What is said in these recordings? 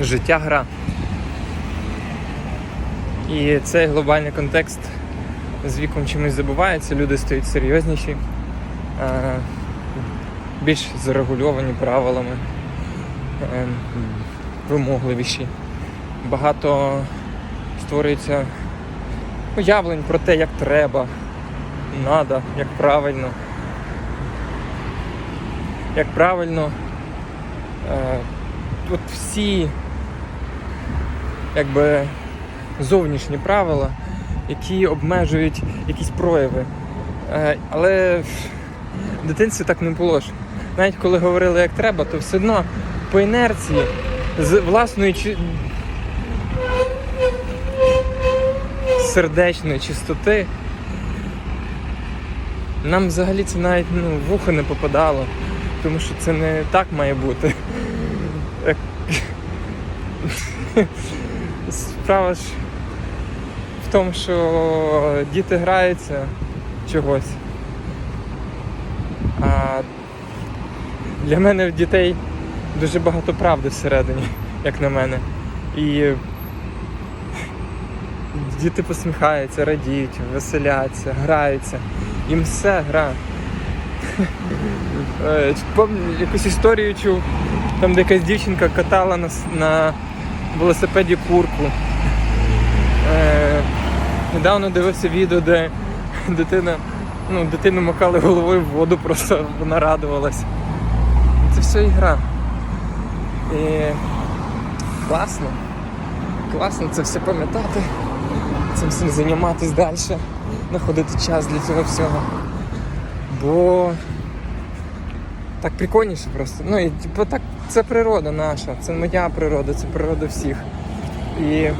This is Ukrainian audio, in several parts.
життя гра. І цей глобальний контекст з віком чимось забувається, люди стають серйозніші, е, більш зарегульовані правилами, е, вимогливіші. Багато створюється уявлень про те, як треба, надо, як правильно. Як правильно, е, от всі якби зовнішні правила, які обмежують якісь прояви. Е, але в дитинстві так не було ж. Навіть коли говорили як треба, то все одно по інерції з власної сердечної чистоти нам взагалі це навіть ну, в не попадало, тому що це не так має бути. Справа ж в тому, що діти граються чогось. А для мене в дітей дуже багато правди всередині, як на мене. І діти посміхаються, радіють, веселяться, граються. Їм все гра. Е, пам'ятаю, Якусь історію чув, там де якась дівчинка катала на, с- на велосипеді курку. Е, недавно дивився відео, де дитина, ну, дитину макали головою в воду, просто вона радувалась. Це все ігра. І класно. Класно це все пам'ятати, цим всім займатися далі, знаходити час для цього всього. Бо так прикольніше просто. Ну і типу так, це природа наша, це моя природа, це природа всіх. І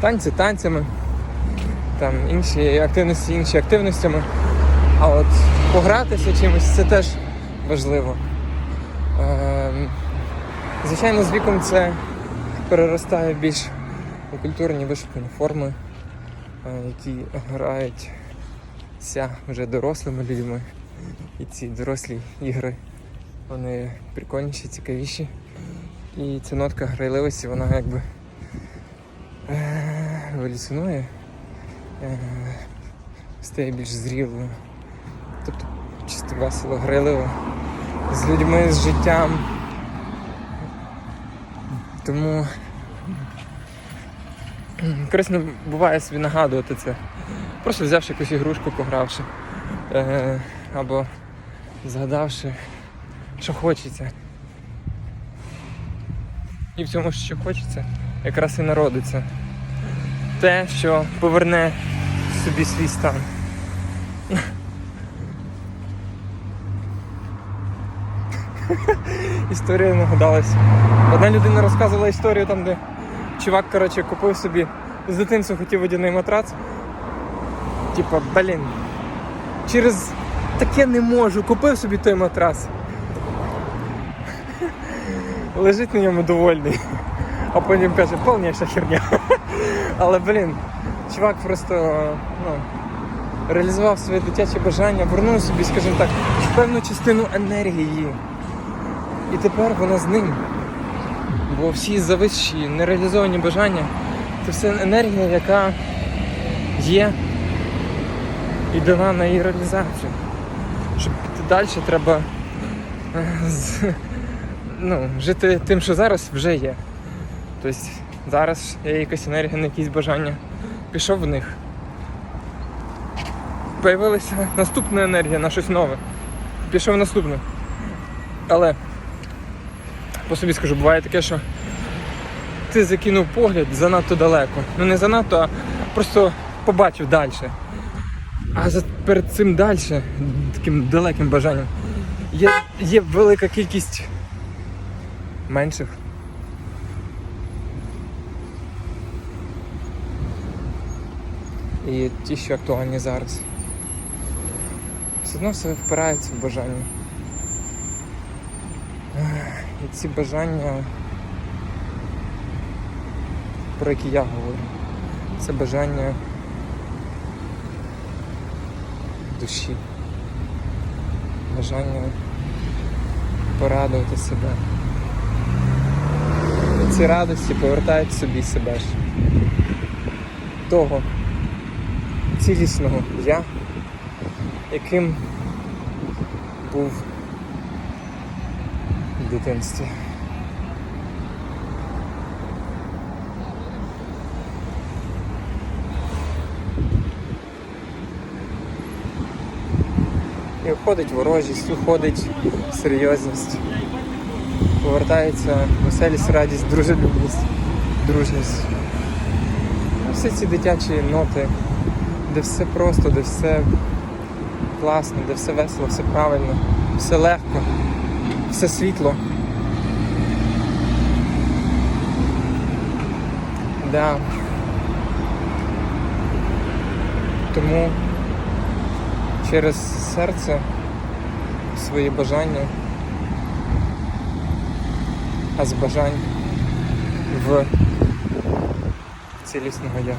танці танцями, там інші активності, інші активностями. А от погратися чимось це теж важливо. Ем, Звичайно, з віком це переростає більш у культурні вишукані форми, які граються вже дорослими людьми. І ці дорослі ігри вони прикольніші, цікавіші. І ця нотка грайливості, вона якби е, еволюціонує, е, стає більш зрілою. Тобто чисто весело, грайливо. З людьми, з життям. Тому корисно буває собі нагадувати це. Просто взявши якусь ігрушку, погравши. Е, або згадавши, що хочеться. І в цьому, що хочеться, якраз і народиться. Те, що поверне собі свій стан. Історія нагадалась. Одна людина розказувала історію там, де чувак, коротше, купив собі з дитинства хотів водяний матрац. Типа, блін, через таке не можу, купив собі той матрас. Лежить на ньому довольний. А потім каже, повніша херня. Але блін, чувак просто ну, реалізував своє дитяче бажання, вернув собі, скажімо так, певну частину енергії. І тепер вона з ним. Бо всі завищі, нереалізовані бажання це все енергія, яка є і дана на її реалізацію. Щоб піти далі, треба е, ну, жити тим, що зараз вже є. Тобто зараз є якась енергія на якісь бажання. Пішов в них. Появилася наступна енергія на щось нове. Пішов наступне. Але по собі скажу, буває таке, що ти закинув погляд занадто далеко. Ну не занадто, а просто побачив далі. А за, перед цим далі, таким далеким бажанням, є, є велика кількість менших. І ті, що актуальні зараз. Все одно все впирається в бажання. І ці бажання, про які я говорю, це бажання душі. бажання порадувати себе. І ці радості повертають собі себе ж. Того цілісного я, яким був в дитинстві. І уходить ворожість, уходить серйозність, повертається веселість, радість, дружелюбність, дружність. Всі ці дитячі ноти, де все просто, де все класно, де все весело, все правильно, все легко, все світло. Да. Тому через серце свої бажання, а з бажань в цілісного я.